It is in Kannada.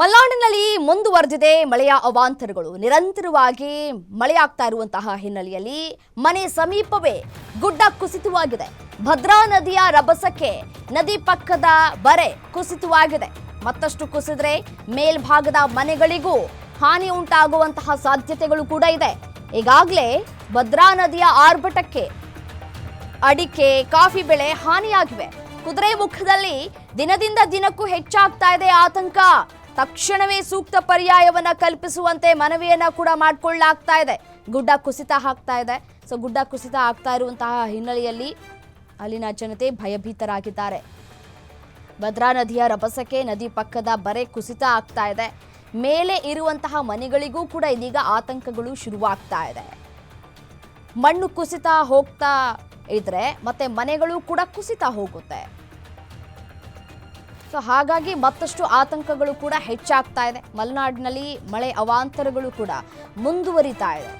ಮಲೆನಾಡಿನಲ್ಲಿ ಮುಂದುವರೆದಿದೆ ಮಳೆಯ ಅವಾಂತರಗಳು. ನಿರಂತರವಾಗಿ ಮಳೆಯಾಗ್ತಾ ಇರುವಂತಹ ಹಿನ್ನೆಲೆಯಲ್ಲಿ ಮನೆ ಸಮೀಪವೇ ಗುಡ್ಡ ಕುಸಿತವಾಗಿದೆ. ಭದ್ರಾ ನದಿಯ ರಭಸಕ್ಕೆ ನದಿ ಪಕ್ಕದ ಬರೆ ಕುಸಿತವಾಗಿದೆ. ಮತ್ತಷ್ಟು ಕುಸಿದ್ರೆ ಮೇಲ್ಭಾಗದ ಮನೆಗಳಿಗೂ ಹಾನಿ ಉಂಟಾಗುವಂತಹ ಸಾಧ್ಯತೆಗಳು ಕೂಡ ಇದೆ. ಈಗಾಗಲೇ ಭದ್ರಾ ನದಿಯ ಆರ್ಭಟಕ್ಕೆ ಅಡಿಕೆ, ಕಾಫಿ ಬೆಳೆ ಹಾನಿಯಾಗಿವೆ. ಕುದುರೆ ಮುಖದಲ್ಲಿ ದಿನದಿಂದ ದಿನಕ್ಕೂ ಹೆಚ್ಚಾಗ್ತಾ ಇದೆ ಆತಂಕ. ತಕ್ಷಣವೇ ಸೂಕ್ತ ಪರ್ಯಾಯವನ್ನ ಕಲ್ಪಿಸುವಂತೆ ಮನವಿಯನ್ನ ಕೂಡ ಮಾಡಿಕೊಳ್ಳಲಾಗ್ತಾ ಇದೆ. ಗುಡ್ಡ ಕುಸಿತ ಆಗ್ತಾ ಇದೆ. ಸೊ, ಗುಡ್ಡ ಕುಸಿತ ಆಗ್ತಾ ಇರುವಂತಹ ಹಿನ್ನೆಲೆಯಲ್ಲಿ ಅಲ್ಲಿನ ಜನತೆ ಭಯಭೀತರಾಗಿದ್ದಾರೆ. ಭದ್ರಾ ನದಿಯ ರಭಸಕ್ಕೆ ನದಿ ಪಕ್ಕದ ಬರೆ ಕುಸಿತ ಆಗ್ತಾ ಇದೆ. ಮೇಲೆ ಇರುವಂತಹ ಮನೆಗಳಿಗೂ ಕೂಡ ಇದೀಗ ಆತಂಕಗಳು ಶುರುವಾಗ್ತಾ ಇದೆ. ಮಣ್ಣು ಕುಸಿತ ಹೋಗ್ತಾ ಇದ್ರೆ ಮತ್ತೆ ಮನೆಗಳು ಕೂಡ ಕುಸಿತ ಹೋಗುತ್ತೆ. ಸೊ ಹಾಗಾಗಿ ಮತ್ತಷ್ಟು ಆತಂಕಗಳು ಕೂಡ ಹೆಚ್ಚಾಗ್ತಾ ಇದೆ. ಮಲೆನಾಡಿನಲ್ಲಿ ಮಳೆ ಅವಾಂತರಗಳು ಕೂಡ ಮುಂದುವರಿತಾ ಇದೆ.